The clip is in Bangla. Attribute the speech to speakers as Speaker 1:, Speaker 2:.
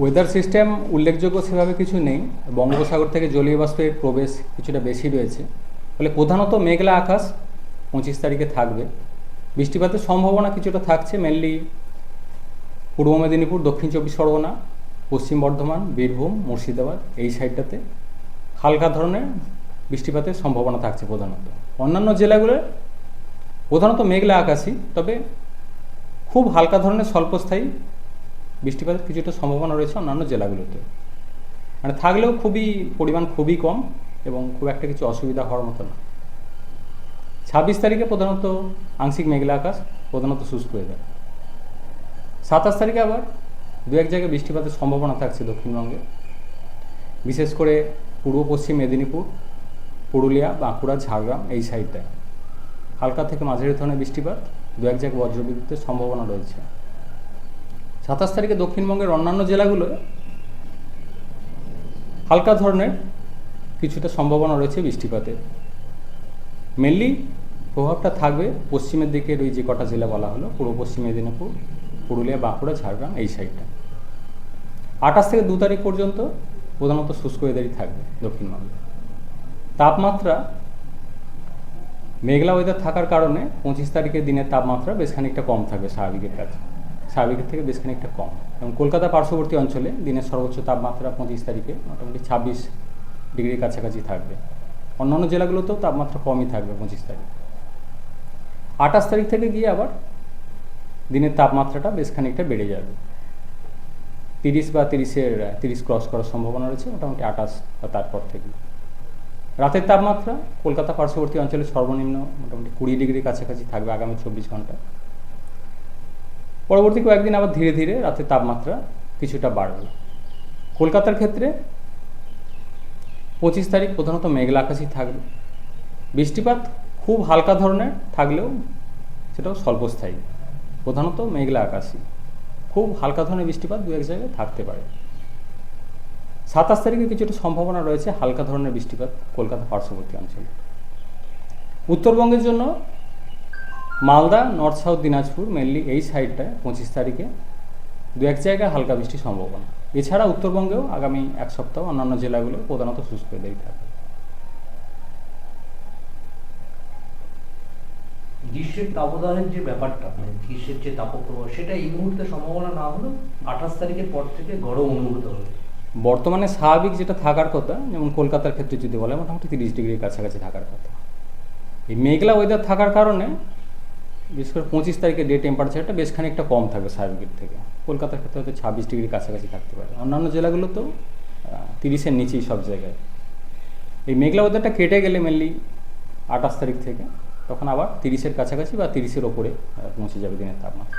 Speaker 1: ওয়েদার সিস্টেম উল্লেখযোগ্য সেভাবে কিছু নেই। বঙ্গোপসাগর থেকে জলীয় বাষ্পের প্রবেশ কিছুটা বেশি রয়েছে। ফলে প্রধানত মেঘলা আকাশ পঁচিশ তারিখে থাকবে। বৃষ্টিপাতের সম্ভাবনা কিছুটা থাকছে মেনলি পূর্ব মেদিনীপুর, দক্ষিণ চব্বিশ পরগনা, পশ্চিম বর্ধমান, বীরভূম, মুর্শিদাবাদ এই সাইডটাতে হালকা ধরনের বৃষ্টিপাতের সম্ভাবনা থাকছে প্রধানত। অন্যান্য জেলাগুলো প্রধানত মেঘলা আকাশই তবে খুব হালকা ধরনের স্বল্পস্থায়ী বৃষ্টিপাতের কিছুটা সম্ভাবনা রয়েছে অন্যান্য জেলাগুলোতে। মানে থাকলেও খুবই পরিমাণ খুবই কম এবং খুব একটা কিছু অসুবিধা হওয়ার মতো না। ছাব্বিশ তারিখে প্রধানত আংশিক মেঘলা আকাশ, প্রধানত শুষ্ক ওয়েদার সাতাশ তারিখে আবার দু এক জায়গায় বৃষ্টিপাতের সম্ভাবনা থাকছে দক্ষিণবঙ্গে। বিশেষ করে পূর্ব পশ্চিম মেদিনীপুর, পুরুলিয়া, বাঁকুড়া, ঝাড়গ্রাম এই সাইডটায় হালকা থেকে মাঝারি ধরনের বৃষ্টিপাত, দু এক জায়গায় বজ্রবিদ্যুতের সম্ভাবনা রয়েছে। সাতাশ তারিখে দক্ষিণবঙ্গের অন্যান্য জেলাগুলো হালকা ধরনের কিছুটা সম্ভাবনা রয়েছে বৃষ্টিপাতের মেনলি প্রভাবটা থাকবে পশ্চিমের দিকের ওই যে কটা জেলা বলা হলো, পূর্ব পশ্চিম মেদিনীপুর, পুরুলিয়া, বাঁকুড়া, ঝাড়গ্রাম এই সাইডটা। আঠাশ থেকে দু তারিখ পর্যন্ত প্রধানত শুষ্ক ওয়েদারই থাকবে দক্ষিণবঙ্গে। তাপমাত্রা মেঘলা ওয়েদার থাকার কারণে পঁচিশ তারিখের দিনের তাপমাত্রা বেশ খানিকটা কম থাকবে স্বাভাবিকের কাছে। স্বাভাবিকের থেকে বেশ খানিকটা কম। এবং কলকাতা পার্শ্ববর্তী অঞ্চলে দিনের সর্বোচ্চ তাপমাত্রা পঁচিশ তারিখে মোটামুটি ছাব্বিশ ডিগ্রির কাছাকাছি থাকবে। অন্যান্য জেলাগুলোতেও তাপমাত্রা কমই থাকবে পঁচিশ তারিখ। আঠাশ তারিখ থেকে গিয়ে আবার দিনের তাপমাত্রাটা বেশ খানিকটা বেড়ে যাবে। তিরিশ বা তিরিশের, তিরিশ ক্রস করার সম্ভাবনা রয়েছে মোটামুটি আঠাশ বা তারপর থেকে। রাতের তাপমাত্রা কলকাতা পার্শ্ববর্তী অঞ্চলে সর্বনিম্ন মোটামুটি কুড়ি ডিগ্রির কাছাকাছি থাকবে আগামী চব্বিশ ঘণ্টা পরবর্তী কয়েকদিন আবার ধীরে ধীরে রাতের তাপমাত্রা কিছুটা বাড়বে। কলকাতার ক্ষেত্রে পঁচিশ তারিখ প্রধানত মেঘলা আকাশই থাকবে। বৃষ্টিপাত খুব হালকা ধরনের থাকলেও সেটাও স্বল্পস্থায়ী। প্রধানত মেঘলা আকাশই। খুব হালকা ধরনের বৃষ্টিপাত দু এক জায়গায় থাকতে পারে। সাতাশ তারিখে কিছুটা সম্ভাবনা রয়েছে হালকা ধরনের বৃষ্টিপাত কলকাতা পার্শ্ববর্তী অঞ্চলে। উত্তরবঙ্গের জন্য Malda north south Dinajpur mainly এই সাইডটায় পঁচিশ তারিখে। দু এক জায়গায় হালকা বৃষ্টির সম্ভাবনা। এছাড়া উত্তরবঙ্গেও আগামী এক সপ্তাহ অন্যান্য জেলাগুলো প্রধানত শুষ্ক ওয়েদারই থাকবে
Speaker 2: গ্রীষ্মের তাপদাহের যে ব্যাপারটা মানে গ্রীষ্মের যে তাপপ্রবাহ সেটা এই মুহূর্তে সম্ভাবনা না হলেও আঠাশ তারিখের পর থেকে গরম অনুভূত হবে।
Speaker 1: বর্তমানে স্বাভাবিক যেটা থাকার কথা যেমন কলকাতার ক্ষেত্রে যদি বলে মোটামুটি তিরিশ ডিগ্রির কাছাকাছি থাকার কথা। এই মেঘলা ওয়েদার থাকার কারণে বিশেষ করে পঁচিশ তারিখের ডে টেম্পারেচারটা বেশ খানিকটা কম থাকবে স্বাভাবিকের থেকে। কলকাতার ক্ষেত্রে হয়তো ছাব্বিশ ডিগ্রির কাছাকাছি থাকতে পারে। অন্যান্য জেলাগুলো তো তিরিশের নিচেই সব জায়গায়। এই মেঘলা ওয়েদারটা কেটে গেলে মেনলি আঠাশ তারিখ থেকে, তখন আবার তিরিশের কাছাকাছি বা তিরিশের ওপরে পৌঁছে যাবে দিনের তাপমাত্রা।